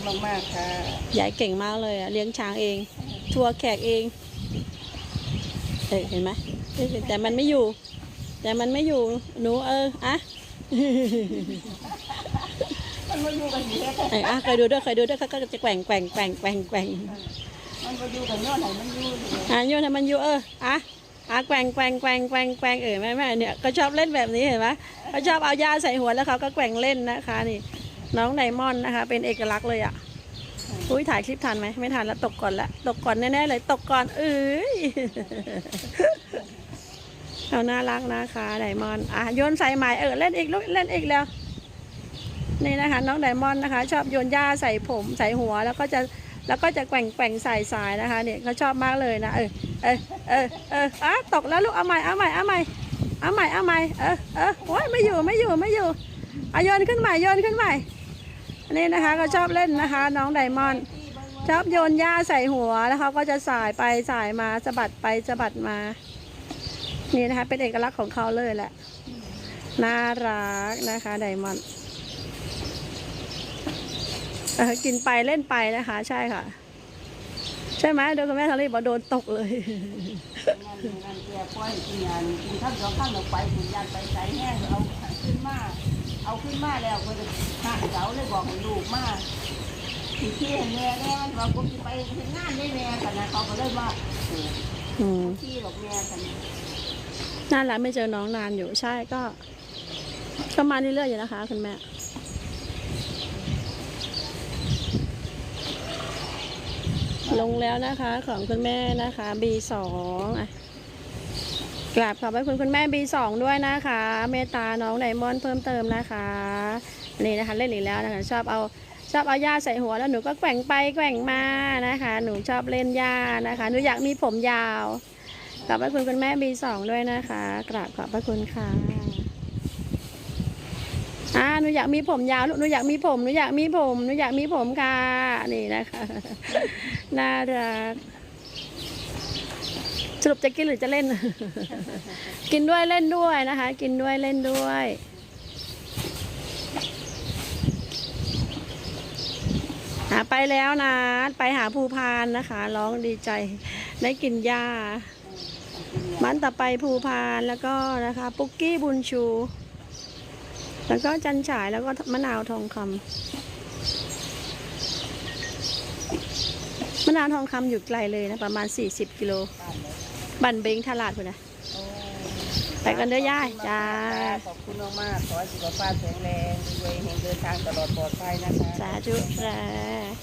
คุณมากๆค่ะยายเก่งมากเลยอะเลี้ยงช้างเอง ทัวร์แขกเองเออเห็นไหมเอ้ยแต่มันไม่อยู่ แต่มันไม่อยู่หนูเอออะมันมาอยู่กันเยอะเอออะเคยดูด้วยเคยดูด้วยเขาก็จะแกว่งแกว่งแกว่งแกว่งแกว่งมันมาอยู่กันยอดไหนมันอยู่เลยอะโยนให้มันอยู่เอออะอะแกว่งแกว่งแกว่งแกว่งแกว่งเออแม่แม่เนี่ยก็ชอบเล่นแบบนี้เห็นไหมเขาชอบเอายาใส่หัวแล้วเขาก็แกว่งเล่นนะคะนี่ น้องไดมอนด์นะคะ เป็นเอกลักษณ์เลยอะอุ้ยถ่ายคลิปทันไหมไม่ทันแล้วตกก่อนละตกก่อนแน่ๆเลยตกก่อนเอ้ยเอาน่ารักนะคะไดมอนด์อะโยนใส่ใหม่เออเล่นอีกลูกเล่นอีกแล้วนี่นะคะ น้องไดมอนด์นะคะ ชอบโยนหญ้าใส่ผมใส่หัวแล้วก็จะแล้วก็จะแกว่งแกว่งใส่สายนะคะเนี่ยเขาชอบมากเลยนะเออเออเออเอออะตกแล้วลูกเอาใหม่เอาใหม่เอาใหม่เอาใหม่เอาใหม่เออเออโอ้ยไม่อยู่ไม่อยู่ไม่อยู่เอาโยนขึ้นใหม่โยนขึ้นใหม่ อันนี่นะคะก็ชอบเล่นนะคะ น้องไดมอนด์ชอบโยนหญ้าใส่หัวแล้วเขาก็จะสายไปสายมาสะบัดไปสะบัดมา นี่นะคะ เป็นเอกลักษณ์ของเขาเลยแหละ น่ารักนะคะไดมอนด์เออกินไปเล่นไปนะคะ ใช่ค่ะ ใช่ไหมโดนคุณแม่ทารีบอกโดนตกเลยนั่นนั่นแกปล่อยกินยานกินข้าวสองข้าวเราไปกินยานไปใส่แห้งเอาขึ้นมา เอาขึ้นมาแล้วก็จะข้าเสาเลยบอกให้ลูกมาที่ที่แม่แม่มันบอกผมจะไปเห็นงานได้แม่กันนะเขาก็เลยว่าโอ้อืมที่หรอกแม่กันน่ารักไม่เจอน้องนานอยู่ใช่ก็ก็มาเรื่อยๆอยู่นะคะคุณแม่ลงแล้วนะคะของคุณแม่นะคะ B2 อะ กราบขอบพระคุณคุณแม่ B2 ด้วยนะคะ เมตตาน้องไดมอนด์เพิ่มเติมนะคะนี่นะคะเล่นอีกแล้วนะคะชอบเอาชอบเอาหญ้าใส่หัวแล้วหนูก็แกว่งไปแกว่งมานะคะ หนูชอบเล่นหญ้านะคะหนูอยากมีผมยาวขอบพระคุณคุณแม่ B2 ด้วยนะคะ กราบขอบพระคุณค่ะอ่าหนูอยากมีผมยาวลูกหนูอยากมีผมหนูอยากมีผมหนูอยากมีผมค่ะนี่นะคะน่ารัก สรุปจะกินหรือจะเล่น กินด้วยเล่นด้วยนะคะ กินด้วยเล่นด้วยหาไปแล้วนะ ไปหาภูพานนะคะร้องดีใจได้กินหญ้ามันต่อไปภูพานแล้วก็นะคะ ปุกกี้บุญชู แล้วก็จันฉายแล้วก็มะนาวทองคำมะ นาวทองคำอยู่ไกลเลยนะ ประมาณ 40 กิโล บันเบงทลาดคุณนะไปกันเด้อย่ายจ้า ขอบคุณมากๆขอให้สุขภาพแข็งแรงรวยๆเฮงเดินทางตลอดปลอดภัยนะคะ สาธุครับ